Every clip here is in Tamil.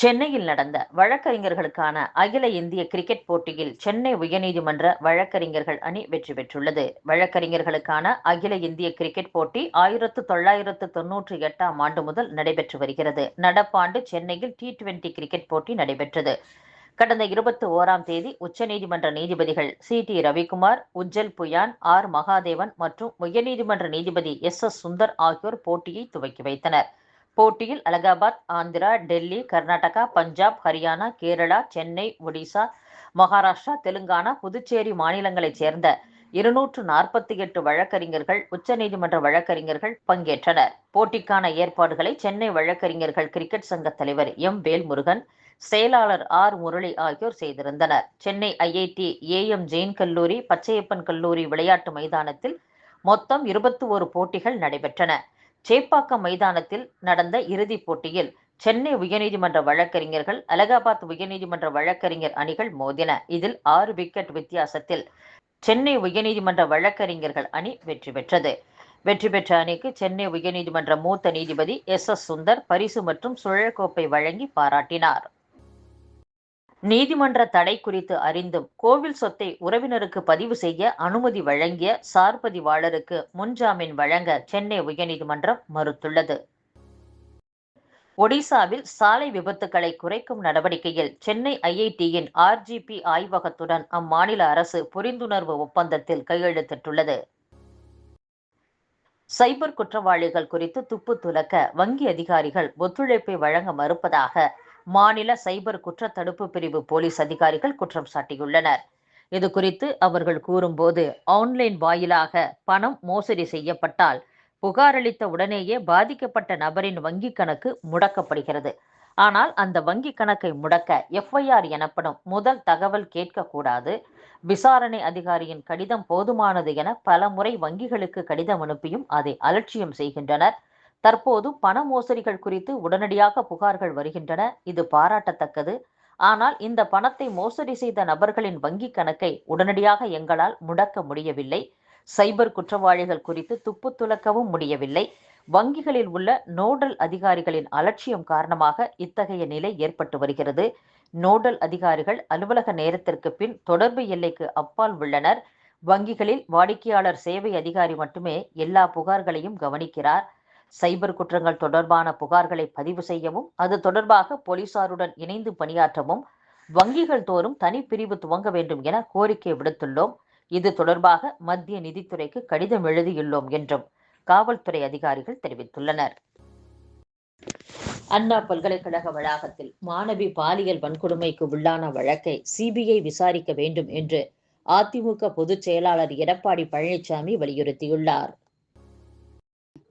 சென்னையில் நடந்த வழக்கறிஞர்களுக்கான அகில இந்திய கிரிக்கெட் போட்டியில் சென்னை உயர்நீதிமன்ற வழக்கறிஞர்கள் அணி வெற்றி பெற்றுள்ளது. வழக்கறிஞர்களுக்கான அகில இந்திய கிரிக்கெட் போட்டி ஆயிரத்து தொள்ளாயிரத்து தொன்னூற்றி எட்டாம் ஆண்டு முதல் நடைபெற்று வருகிறது. நடப்பாண்டு சென்னையில் டி டுவெண்டி கிரிக்கெட் போட்டி நடைபெற்றது. கடந்த இருபத்தி ஓராம் தேதி உச்சநீதிமன்ற நீதிபதிகள் C T Ravikumar Ujjal Bhuyan R Mahadevan மற்றும் உயர்நீதிமன்ற நீதிபதி எஸ் எஸ் சுந்தர் ஆகியோர் போட்டியை துவக்கி வைத்தனர். போட்டியில் அலகாபாத் ஆந்திரா டெல்லி கர்நாடகா பஞ்சாப் ஹரியானா கேரளா சென்னை ஒடிசா மகாராஷ்டிரா தெலுங்கானா புதுச்சேரி மாநிலங்களைச் சேர்ந்த இருநூற்று நாற்பத்தி எட்டு வழக்கறிஞர்கள் உச்சநீதிமன்ற வழக்கறிஞர்கள் பங்கேற்றனர். போட்டிக்கான ஏற்பாடுகளை சென்னை வழக்கறிஞர்கள் கிரிக்கெட் சங்க தலைவர் எம். வேல்முருகன் செயலாளர் ஆர். முரளி ஆகியோர் செய்திருந்தனர். சென்னை ஐஐடி ஏஎம் ஜெயின் கல்லூரி பச்சையப்பன் கல்லூரி விளையாட்டு மைதானத்தில் மொத்தம் இருபத்தி ஒரு போட்டிகள் நடைபெற்றன. சேப்பாக்கம் மைதானத்தில் நடந்த இறுதிப் போட்டியில் சென்னை உயர்நீதிமன்ற வழக்கறிஞர்கள் அலகாபாத் உயர்நீதிமன்ற வழக்கறிஞர் அணிகள் மோதின. இதில் ஆறு விக்கெட் வித்தியாசத்தில் சென்னை உயர்நீதிமன்ற வழக்கறிஞர்கள் அணி வெற்றி பெற்றது. வெற்றி பெற்ற அணிக்கு சென்னை உயர்நீதிமன்ற மூத்த நீதிபதி எஸ் எஸ் சுந்தர் பரிசு மற்றும் சுழற்கோப்பை வழங்கி பாராட்டினார். நீதிமன்ற தடை குறித்து அறிந்தும் கோவில் சொத்தை உறவினருக்கு பதிவு செய்ய அனுமதி வழங்கிய சார்பதிவாளருக்கு முன்ஜாமீன் வழங்க சென்னை உயர்நீதிமன்றம் மறுத்துள்ளது. ஒடிசாவில் சாலை விபத்துகளை குறைக்கும் நடவடிக்கையில் சென்னை ஐஐடியின் ஆர்ஜிபி ஆய்வகத்துடன் அம்மாநில அரசு புரிந்துணர்வு ஒப்பந்தத்தில் கையெழுத்திட்டுள்ளது. சைபர் குற்றவாளிகள் குறித்து துப்பு துலக்க வங்கி அதிகாரிகள் ஒத்துழைப்பை வழங்க மறுப்பதாக மாநில சைபர் குற்ற தடுப்பு பிரிவு போலீஸ் அதிகாரிகள் குற்றம் சாட்டியுள்ளனர். இது குறித்து அவர்கள் கூறும்போது ஆன்லைன் வாயிலாக பணம் மோசடி செய்யப்பட்டால் புகாரளித்த உடனேயே பாதிக்கப்பட்ட நபரின் வங்கி கணக்கு முடக்கப்படுகிறது. ஆனால் அந்த வங்கி கணக்கை முடக்க எஃப்ஐஆர் எனப்படும் முதல் தகவல் கேட்கக்கூடாது. விசாரணை அதிகாரியின் கடிதம் போதுமானது என பல முறை வங்கிகளுக்கு கடிதம் அனுப்பியும் அதை அலட்சியம் செய்கின்றனர். தற்போது பண மோசடிகள் குறித்து உடனடியாக புகார்கள் வருகின்றன. இது பாராட்டத்தக்கது. ஆனால் இந்த பணத்தை மோசடி செய்த நபர்களின் வங்கி கணக்கை உடனடியாக எங்களால் முடக்க முடியவில்லை. சைபர் குற்றவாளிகள் குறித்து துப்பு துலக்கவும் முடியவில்லை. வங்கிகளில் உள்ள நோடல் அதிகாரிகளின் அலட்சியம் காரணமாக இத்தகைய நிலை ஏற்பட்டு வருகிறது. நோடல் அதிகாரிகள் அலுவலக நேரத்திற்கு பின் தொடர்பு எல்லைக்கு அப்பால் உள்ளனர். வங்கிகளில் வாடிக்கையாளர் சேவை அதிகாரி மட்டுமே எல்லா புகார்களையும் கவனிக்கிறார். சைபர் குற்றங்கள் தொடர்பான புகார்களை பதிவு செய்யவும் அது தொடர்பாக போலீசாருடன் இணைந்து பணியாற்றவும் வங்கிகள் தோறும் தனிப்பிரிவு துவங்க வேண்டும் என கோரிக்கை விடுத்துள்ளோம். இது தொடர்பாக மத்திய நிதித்துறைக்கு கடிதம் எழுதியுள்ளோம் என்றும் காவல்துறை அதிகாரிகள் தெரிவித்துள்ளனர். அண்ணா பல்கலைக்கழக வளாகத்தில் மாணவி பாலியல் வன்கொடுமைக்கு உள்ளான வழக்கை சிபிஐ விசாரிக்க வேண்டும் என்று அதிமுக பொதுச் செயலாளர் எடப்பாடி பழனிசாமி வலியுறுத்தியுள்ளார்.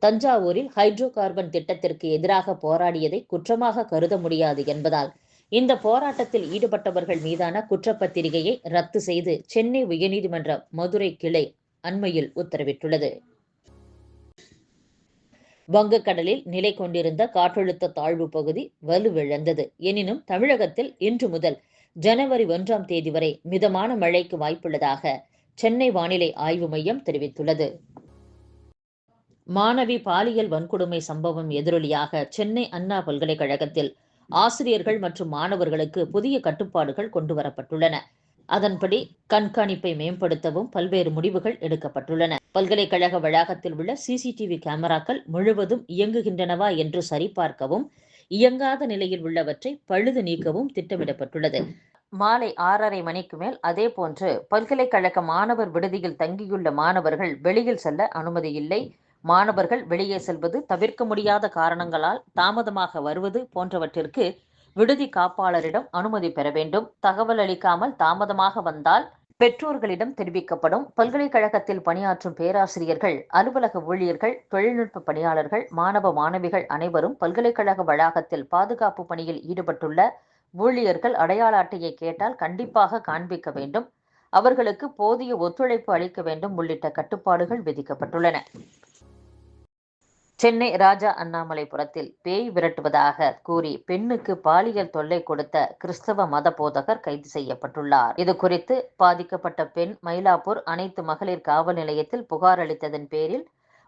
தஞ்சாவூரில் ஹைட்ரோ கார்பன் திட்டத்திற்கு எதிராக போராடியதை குற்றமாக கருத முடியாது என்பதால் இந்த போராட்டத்தில் ஈடுபட்டவர்கள் மீதான குற்றப்பத்திரிகையை ரத்து செய்து சென்னை உயர்நீதிமன்ற மதுரை கிளை அண்மையில் உத்தரவிட்டுள்ளது. வங்கக்கடலில் நிலை கொண்டிருந்த காற்றழுத்த தாழ்வு பகுதி வலுவிழந்தது எனினும் தமிழகத்தில் இன்று முதல் ஜனவரி ஒன்றாம் தேதி வரை மிதமான மழைக்கு வாய்ப்புள்ளதாக சென்னை வானிலை ஆய்வு மையம் தெரிவித்துள்ளது. மாணவி பாலியல் வன்கொடுமை சம்பவம் எதிரொலியாக சென்னை அண்ணா பல்கலைக்கழகத்தில் ஆசிரியர்கள் மற்றும் மாணவர்களுக்கு புதிய கட்டுப்பாடுகள் கொண்டுவரப்பட்டுள்ளன. அதன்படி கண்காணிப்பை மேம்படுத்தவும் பல்வேறு முடிவுகள் எடுக்கப்பட்டுள்ளன. பல்கலைக்கழக வளாகத்தில் உள்ள சிசிடிவி கேமராக்கள் முழுவதும் இயங்குகின்றனவா என்று சரிபார்க்கவும் இயங்காத நிலையில் உள்ளவற்றை பழுது நீக்கவும் திட்டமிடப்பட்டுள்ளது. மாலை ஆறரை மணிக்கு மேல் அதே போன்று பல்கலைக்கழக மாணவர் விடுதியில் தங்கியுள்ள மாணவர்கள் வெளியில் செல்ல அனுமதி இல்லை. மாணவர்கள் வெளியே செல்வது தவிர்க்க முடியாத காரணங்களால் தாமதமாக வருவது போன்றவற்றிற்கு விடுதி காப்பாளரிடம் அனுமதி பெற வேண்டும். தகவல் அளிக்காமல் தாமதமாக வந்தால் பெற்றோர்களிடம் தெரிவிக்கப்படும். பல்கலைக்கழகத்தில் பணியாற்றும் பேராசிரியர்கள் அலுவலக ஊழியர்கள் தொழில்நுட்ப பணியாளர்கள் மாணவ மாணவிகள் அனைவரும் பல்கலைக்கழக வளாகத்தில் பாதுகாப்பு பணியில் ஈடுபட்டுள்ள ஊழியர்கள் அடையாள அட்டையை கேட்டால் கண்டிப்பாக காண்பிக்க வேண்டும். அவர்களுக்கு போதிய ஒத்துழைப்பு அளிக்க வேண்டும் உள்ளிட்ட கட்டுப்பாடுகள் விதிக்கப்பட்டுள்ளன. சென்னை ராஜா அண்ணாமலைபுரத்தில் பேய் விரட்டுவதாக கூறி பெண்ணுக்கு பாலியல் தொல்லை கொடுத்த கிறிஸ்தவ மத போதகர் கைது செய்யப்பட்டுள்ளார். இது குறித்து பாதிக்கப்பட்ட பெண் மயிலாப்பூர் அனைத்து மகளிர் காவல் நிலையத்தில் புகார் அளித்ததன் பேரில்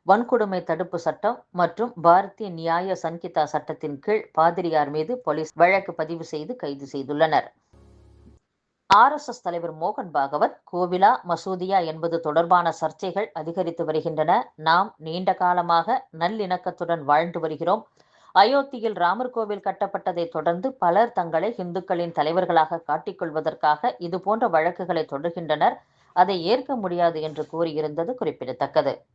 வன்கொடுமை தடுப்பு சட்டம் மற்றும் பாரதிய நியாய சங்கிதா சட்டத்தின் கீழ் பாதிரியார் மீது போலீஸ் வழக்கு பதிவு செய்து கைது செய்துள்ளனர். ஆர்எஸ்எஸ் தலைவர் மோகன் பாகவத் கோவிலா மசூதியா என்பது தொடர்பான சர்ச்சைகள் அதிகரித்து வருகின்றன. நாம் நீண்ட காலமாக நல்லிணக்கத்துடன் வாழ்ந்து வருகிறோம். அயோத்தியில் ராமர் கோவில் கட்டப்பட்டதை தொடர்ந்து பலர் தங்களை இந்துக்களின் தலைவர்களாக காட்டிக்கொள்வதற்காக இதுபோன்ற வழக்குகளை தொடர்கின்றனர். அதை ஏற்க முடியாது என்று கூறியிருந்தது குறிப்பிடத்தக்கது.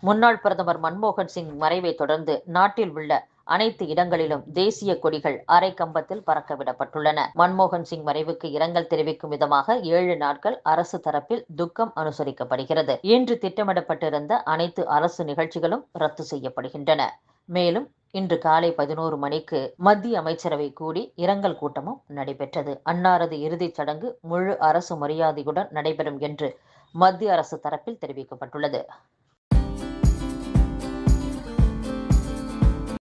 முன்னாள் பிரதமர் மன்மோகன் சிங் மறைவை தொடர்ந்து நாட்டில் உள்ள அனைத்து இடங்களிலும் தேசிய கொடிகள் அரை கம்பத்தில் பறக்கவிடப்பட்டுள்ளன. மன்மோகன் சிங் மறைவுக்கு இரங்கல் தெரிவிக்கும் விதமாக ஏழு நாட்கள் அரசு தரப்பில் துக்கம் அனுசரிக்கப்படுகிறது. இன்று திட்டமிடப்பட்டிருந்த அனைத்து அரசு நிகழ்ச்சிகளும் ரத்து செய்யப்படுகின்றன. மேலும் இன்று காலை பதினோரு மணிக்கு மத்திய அமைச்சரவை கூடி இரங்கல் கூட்டமும் நடைபெற்றது. அன்னாரது இறுதிச் சடங்கு முழு அரசு மரியாதையுடன் நடைபெறும் என்று மத்திய அரசு தரப்பில் தெரிவிக்கப்பட்டுள்ளது.